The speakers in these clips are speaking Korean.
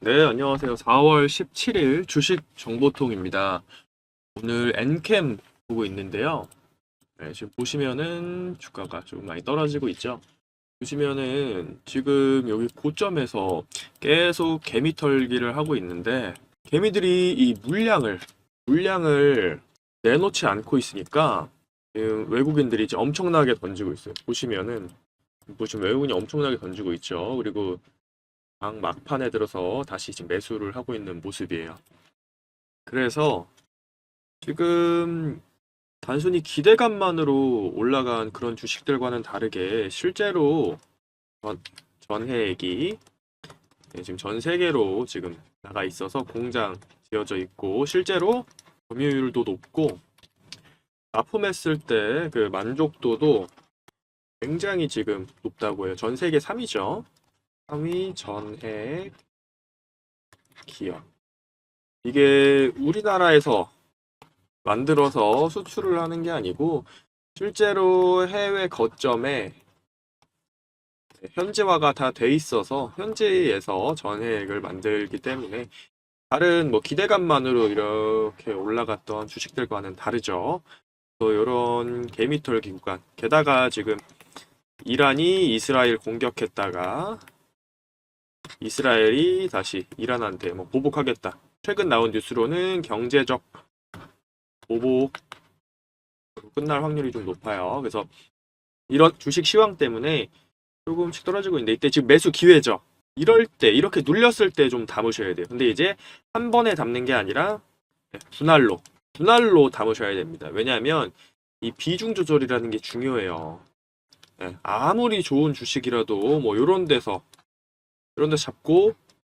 네, 안녕하세요. 4월 17일 주식 정보통입니다. 오늘 엔캠 보고 있는데요. 네, 지금 보시면은 주가가 좀 많이 떨어지고 있죠. 보시면은 지금 여기 고점에서 계속 개미 털기를 하고 있는데 개미들이 이 물량을 물량을 내놓지 않고 있으니까 지금 외국인들이 이제 엄청나게 던지고 있어요. 보시면은 보시면 외국인이 엄청나게 던지고 있죠. 그리고 장 막판에 들어서 다시 지금 매수를 하고 있는 모습이에요. 그래서 지금 단순히 기대감만으로 올라간 그런 주식들과는 다르게 실제로 전, 전해액이 네, 지금 전 세계로 지금 나가 있어서 공장 지어져 있고 실제로 점유율도 높고 납품했을 때 그 만족도도 굉장히 지금 높다고 해요. 전 세계 3위죠. 3위 전액 기업. 이게 우리나라에서 만들어서 수출을 하는 게 아니고 실제로 해외 거점에 현지화가 다 돼 있어서 현지에서 전액을 만들기 때문에 다른 뭐 기대감만으로 이렇게 올라갔던 주식들과는 다르죠. 또 이런 개미털 기구간 게다가 지금 이란이 이스라엘 공격했다가 이스라엘이 다시 이란한테 뭐 보복하겠다. 최근 나온 뉴스로는 경제적 보복 끝날 확률이 좀 높아요. 그래서 이런 주식 시황 때문에 조금씩 떨어지고 있는데 이때 지금 매수 기회죠. 이럴 때 이렇게 눌렸을 때 좀 담으셔야 돼요. 근데 이제 한 번에 담는 게 아니라 네, 분할로 분할로 담으셔야 됩니다. 왜냐하면 이 비중 조절이라는 게 중요해요. 네, 아무리 좋은 주식이라도 뭐 이런 데서 이런 데 잡고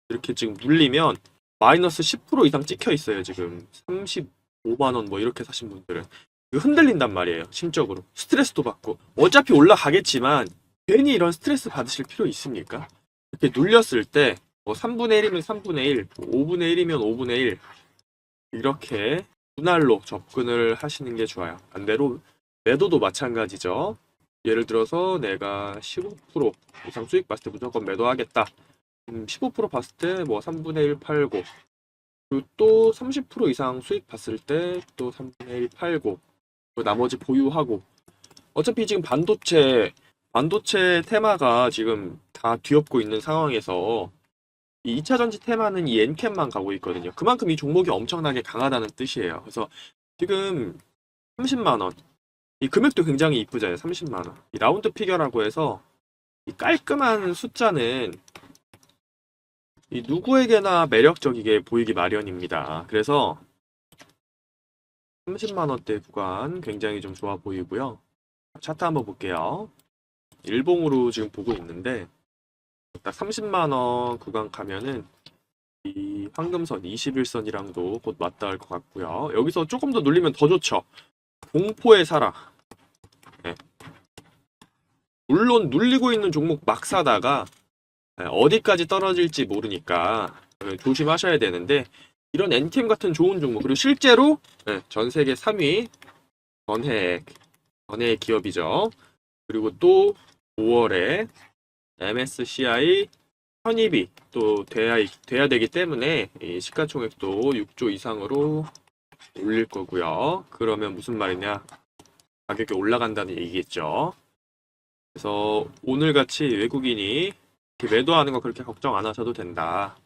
이렇게 지금 눌리면 마이너스 10% 이상 찍혀 있어요. 지금 35만 원 뭐 이렇게 사신 분들은 흔들린단 말이에요. 심적으로 스트레스도 받고 어차피 올라가겠지만 괜히 이런 스트레스 받으실 필요 있습니까? 이렇게 눌렸을 때 뭐 3분의 1이면 3분의 1, 5분의 1이면 5분의 1 이렇게 분할로 접근을 하시는 게 좋아요. 반대로 매도도 마찬가지죠. 예를 들어서 내가 15% 이상 수익 봤을 때 무조건 매도하겠다. 음, 15% 봤을 때 뭐 3분의 1 팔고 그리고 또 30% 이상 수익 봤을 때 또 3분의 1 팔고 그리고 나머지 보유하고 어차피 지금 반도체 반도체 테마가 지금 다 뒤엎고 있는 상황에서 이 2차 전지 테마는 이 엔캠만 가고 있거든요. 그만큼 이 종목이 엄청나게 강하다는 뜻이에요. 그래서 지금 30만 원. 이 금액도 굉장히 이쁘잖아요. 30만 원. 이 라운드 피겨라고 해서 이 깔끔한 숫자는 이 누구에게나 매력적이게 보이기 마련입니다. 그래서 30만 원대 구간 굉장히 좀 좋아 보이고요. 차트 한번 볼게요. 일봉으로 지금 보고 있는데 딱 30만 원 구간 가면은 이 황금선 21선이랑도 곧 맞닿을 것 같고요. 여기서 조금 더 눌리면 더 좋죠. 공포에 살아. 네. 물론 눌리고 있는 종목 막 사다가 네, 어디까지 떨어질지 모르니까 네, 조심하셔야 되는데 이런 엔캠 같은 좋은 종목 그리고 실제로 네, 전 세계 3위 전해액 전해액 기업이죠. 그리고 또 5월에 MSCI 편입이 또 돼야, 돼야 되기 때문에 이 시가총액도 6조 이상으로 올릴 거고요. 그러면 무슨 말이냐? 가격이 올라간다는 얘기겠죠. 그래서 오늘 같이 외국인이 매도하는 거 그렇게 걱정 안 하셔도 된다.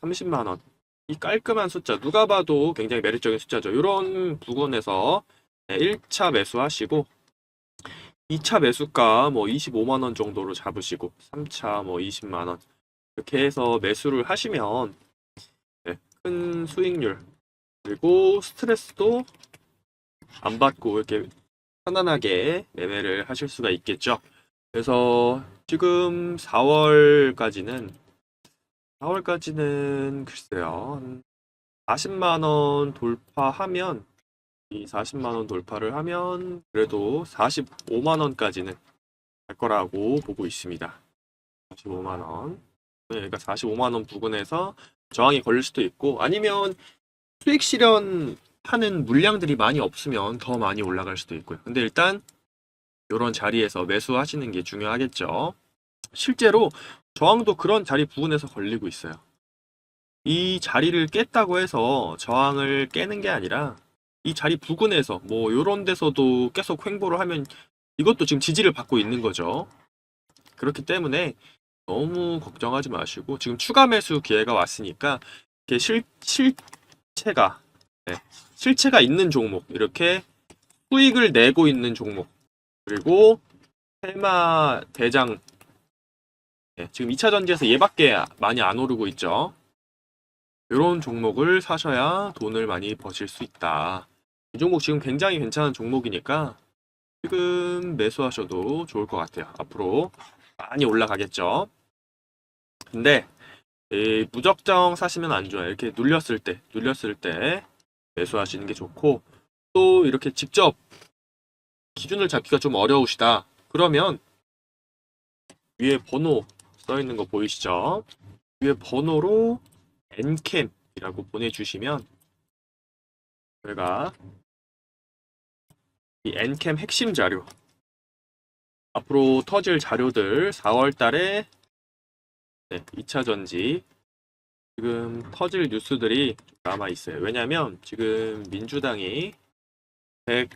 30만 원. 이 깔끔한 숫자 누가 봐도 굉장히 매력적인 숫자죠. 이런 부분에서 1차 매수하시고 2차 매수가 뭐 25만 원 정도로 잡으시고 3차 뭐 20만 원 이렇게 해서 매수를 하시면 네, 큰 수익률 그리고 스트레스도 안 받고 이렇게 편안하게 매매를 하실 수가 있겠죠. 그래서 지금 4월까지는 4월까지는 글쎄요. 한 40만 원 돌파하면 이 40만 원 돌파를 하면 그래도 45만 원까지는 갈 거라고 보고 있습니다. 45만 원. 네, 그러니까 45만 원 부근에서 저항이 걸릴 수도 있고 아니면 수익 실현 하는 물량들이 많이 없으면 더 많이 올라갈 수도 있고요. 근데 일단 이런 자리에서 매수하시는 게 중요하겠죠. 실제로 저항도 그런 자리 부근에서 걸리고 있어요. 이 자리를 깼다고 해서 저항을 깨는 게 아니라 이 자리 부근에서 뭐 요런 데서도 계속 횡보를 하면 이것도 지금 지지를 받고 있는 거죠. 그렇기 때문에 너무 걱정하지 마시고 지금 추가 매수 기회가 왔으니까 이렇게 실, 실체가 네, 실체가 있는 종목 이렇게 수익을 내고 있는 종목 그리고 테마 대장 네, 지금 2차 전지에서 얘밖에 많이 안 오르고 있죠. 이런 종목을 사셔야 돈을 많이 버실 수 있다. 이 종목 지금 굉장히 괜찮은 종목이니까 지금 매수하셔도 좋을 것 같아요. 앞으로 많이 올라가겠죠. 근데 이 무적정 사시면 안 좋아요. 이렇게 눌렸을 때, 눌렸을 때 매수하시는 게 좋고 또 이렇게 직접 기준을 잡기가 좀 어려우시다. 그러면 위에 번호 써 있는 거 보이시죠? 위에 번호로 n캠이라고 보내주시면 저희가 이 n캠 핵심 자료 앞으로 터질 자료들 4월 달에 네, 2차 전지 지금 터질 뉴스들이 남아 있어요. 왜냐면 지금 민주당이 100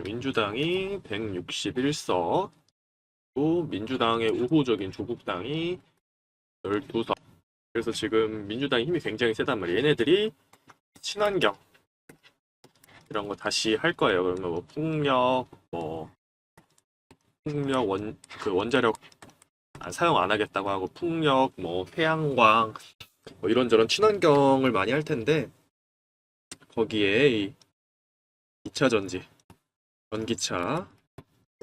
민주당이 161석 또 민주당의 우호적인 조국당이 12석 그래서 지금 민주당의 힘이 굉장히 세단 말이에요. 얘네들이 친환경 이런 거 다시 할 거예요. 그러면 뭐 풍력, 뭐 풍력 원 그 원자력 안- 사용 안 하겠다고 하고 풍력, 뭐 태양광 뭐 이런저런 친환경을 많이 할 텐데 거기에 이 2차 전지, 전기차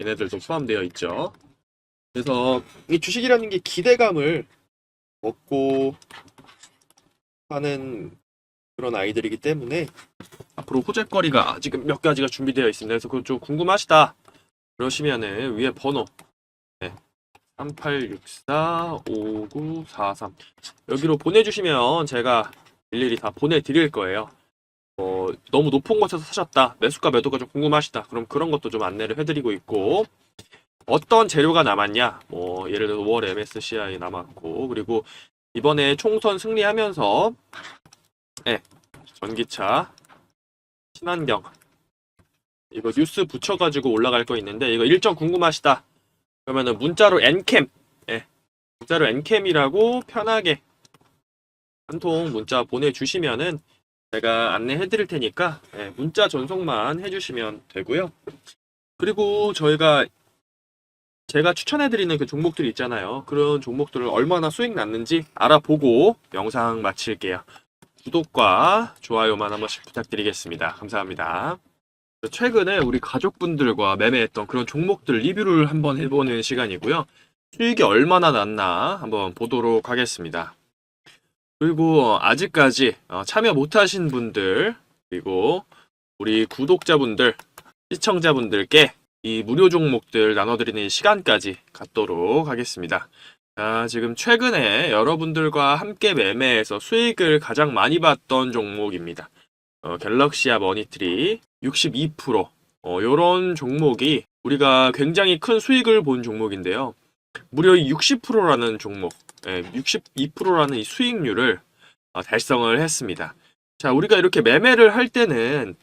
얘네들도 포함되어 있죠. 그래서 이 주식이라는 게 기대감을 먹고 하는 그런 아이들이기 때문에 앞으로 호재거리가 지금 몇 가지가 준비되어 있습니다. 그래서 그거 좀 궁금하시다. 그러시면은 위에 번호 네. 3864-5943 여기로 보내주시면 제가 일일이 다 보내드릴 거예요. 어, 너무 높은 곳에서 사셨다. 매수가 매도가 좀 궁금하시다. 그럼 그런 것도 좀 안내를 해드리고 있고 어떤 재료가 남았냐? 뭐 예를 들어 5월 MSCI 남았고 그리고 이번에 총선 승리하면서 네, 전기차 친환경 이거 뉴스 붙여가지고 올라갈 거 있는데 이거 일정 궁금하시다. 그러면은 문자로 ncam 예, 문자로 ncam이라고 편하게 한 통 문자 보내주시면은 제가 안내해 드릴 테니까 예, 문자 전송만 해주시면 되고요. 그리고 저희가 제가 추천해 드리는 그 종목들이 있잖아요. 그런 종목들을 얼마나 수익 났는지 알아보고 영상 마칠게요. 구독과 좋아요만 한 번씩 부탁드리겠습니다. 감사합니다. 최근에 우리 가족분들과 매매했던 그런 종목들 리뷰를 한번 해보는 시간이고요. 수익이 얼마나 났나 한번 보도록 하겠습니다. 그리고 아직까지 어, 참여 못하신 분들 그리고 우리 구독자분들 시청자분들께 이 무료 종목들 나눠드리는 시간까지 갖도록 하겠습니다. 자, 지금 최근에 여러분들과 함께 매매해서 수익을 가장 많이 봤던 종목입니다. 어, 갤럭시아 머니트리 62% 어, 요런 종목이 우리가 굉장히 큰 수익을 본 종목인데요. 무려 60%라는 종목, 예, 62%라는 이 수익률을 어, 달성을 했습니다. 자, 우리가 이렇게 매매를 할 때는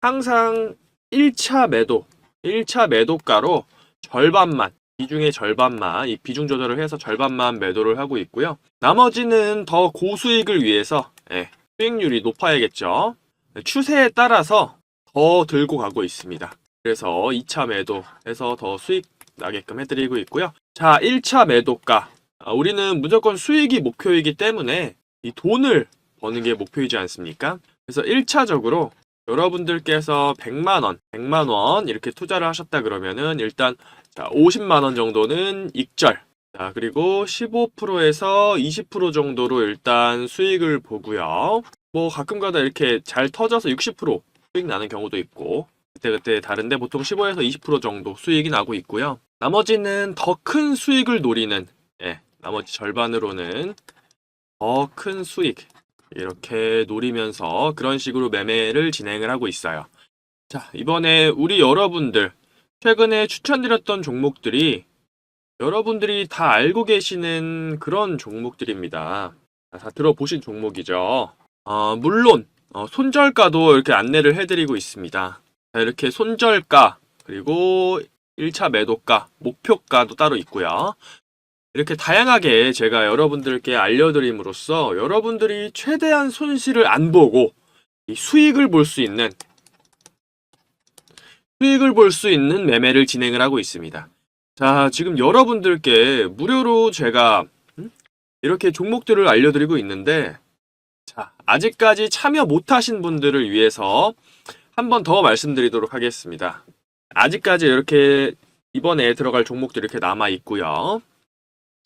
항상 1차 매도, 1차 매도가로 절반만, 비중의 절반만, 이 비중 조절을 해서 절반만 매도를 하고 있고요. 나머지는 더 고수익을 위해서, 예, 수익률이 높아야겠죠. 추세에 따라서 더 들고 가고 있습니다. 그래서 2차 매도해서 더 수익 나게끔 해드리고 있고요. 자, 1차 매도가. 아, 우리는 무조건 수익이 목표이기 때문에 이 돈을 버는 게 목표이지 않습니까? 그래서 1차적으로 여러분들께서 100만원, 100만원 이렇게 투자를 하셨다 그러면은 일단 자, 50만원 정도는 익절. 자, 그리고 15%에서 20% 정도로 일단 수익을 보고요. 뭐 가끔가다 이렇게 잘 터져서 60% 수익 나는 경우도 있고 그때그때 다른데 보통 15에서 20% 정도 수익이 나고 있고요. 나머지는 더 큰 수익을 노리는 예, 나머지 절반으로는 더 큰 수익 이렇게 노리면서 그런 식으로 매매를 진행을 하고 있어요. 자, 이번에 우리 여러분들 최근에 추천드렸던 종목들이 여러분들이 다 알고 계시는 그런 종목들입니다. 다 들어보신 종목이죠. 어, 물론 어, 손절가도 이렇게 안내를 해드리고 있습니다. 자, 이렇게 손절가 그리고 1차 매도가, 목표가도 따로 있고요. 이렇게 다양하게 제가 여러분들께 알려드림으로써 여러분들이 최대한 손실을 안 보고 이 수익을 볼 수 있는 수익을 볼 수 있는 매매를 진행을 하고 있습니다. 자, 지금 여러분들께 무료로 제가 음? 이렇게 종목들을 알려드리고 있는데 자, 아직까지 참여 못하신 분들을 위해서 한 번 더 말씀드리도록 하겠습니다. 아직까지 이렇게 이번에 들어갈 종목들이 이렇게 남아 있고요.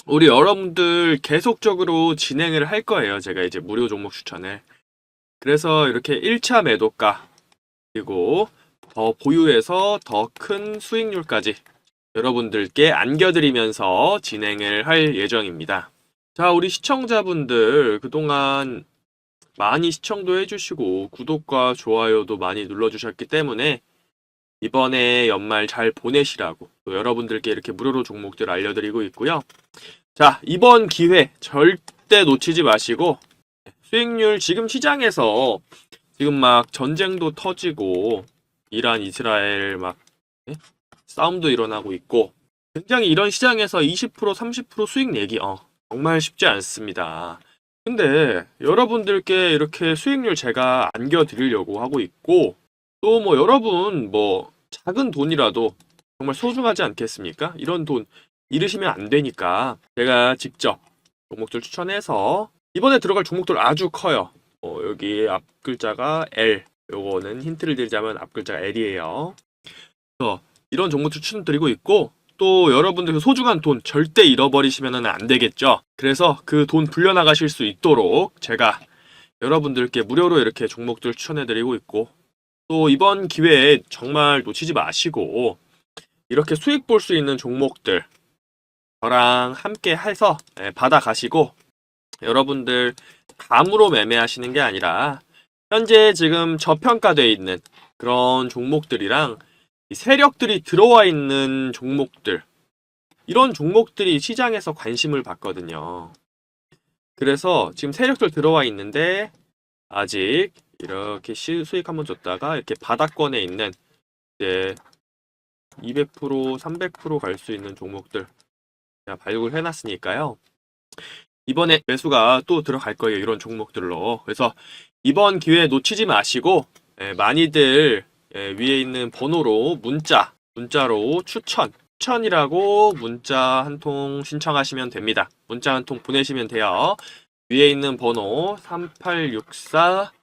우리 여러분들 계속적으로 진행을 할 거예요. 제가 이제 무료 종목 추천을. 그래서 이렇게 1차 매도가 그리고 더 보유해서 더 큰 수익률까지 여러분들께 안겨드리면서 진행을 할 예정입니다. 자, 우리 시청자분들 그동안 많이 시청도 해주시고 구독과 좋아요도 많이 눌러주셨기 때문에 이번에 연말 잘 보내시라고 또 여러분들께 이렇게 무료로 종목들 알려드리고 있고요. 자, 이번 기회 절대 놓치지 마시고 수익률 지금 시장에서 지금 막 전쟁도 터지고 이란 이스라엘 막 예? 싸움도 일어나고 있고 굉장히 이런 시장에서 20% 30% 수익 내기 어, 정말 쉽지 않습니다. 근데 여러분들께 이렇게 수익률 제가 안겨 드리려고 하고 있고 또 뭐 여러분 뭐 작은 돈이라도 정말 소중하지 않겠습니까? 이런 돈 잃으시면 안 되니까 제가 직접 종목들 추천해서 이번에 들어갈 종목들 아주 커요. 어, 여기 앞 글자가 L. 요거는 힌트를 드리자면 앞 글자가 L이에요. 그래서 이런 종목들 추천드리고 있고 또 여러분들 그 소중한 돈 절대 잃어버리시면 안 되겠죠. 그래서 그 돈 불려나가실 수 있도록 제가 여러분들께 무료로 이렇게 종목들 추천해드리고 있고 또 이번 기회에 정말 놓치지 마시고 이렇게 수익 볼 수 있는 종목들 저랑 함께 해서 예, 받아가시고 여러분들 감으로 매매하시는 게 아니라 현재 지금 저평가되어 있는 그런 종목들이랑 이 세력들이 들어와 있는 종목들 이런 종목들이 시장에서 관심을 받거든요. 그래서 지금 세력들 들어와 있는데 아직 이렇게 시- 수익 한번 줬다가 이렇게 바닥권에 있는 이제 200% 300%갈 수 있는 종목들 제가 발굴해 놨으니까요. 이번에 매수가 또 들어갈 거예요. 이런 종목들로. 그래서 이번 기회 놓치지 마시고 예, 많이들 예, 위에 있는 번호로 문자, 문자로 추천, 추천이라고 문자 한 통 신청하시면 됩니다. 문자 한 통 보내시면 돼요. 위에 있는 번호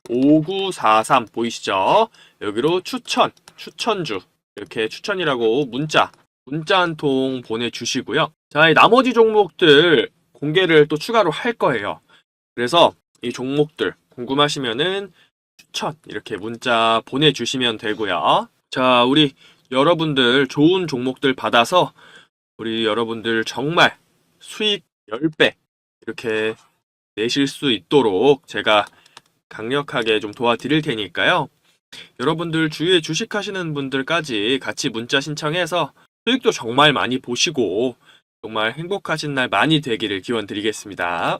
3864-5943 보이시죠? 여기로 추천, 추천주 이렇게 추천이라고 문자, 문자 한 통 보내주시고요. 자, 이 나머지 종목들 공개를 또 추가로 할 거예요. 그래서 이 종목들 궁금하시면은 추천 이렇게 문자 보내주시면 되고요. 자, 우리 여러분들 좋은 종목들 받아서 우리 여러분들 정말 수익 10배 이렇게 내실 수 있도록 제가 강력하게 좀 도와드릴 테니까요. 여러분들 주위에 주식 하시는 분들까지 같이 문자 신청해서 수익도 정말 많이 보시고 정말 행복하신 날 많이 되기를 기원 드리겠습니다.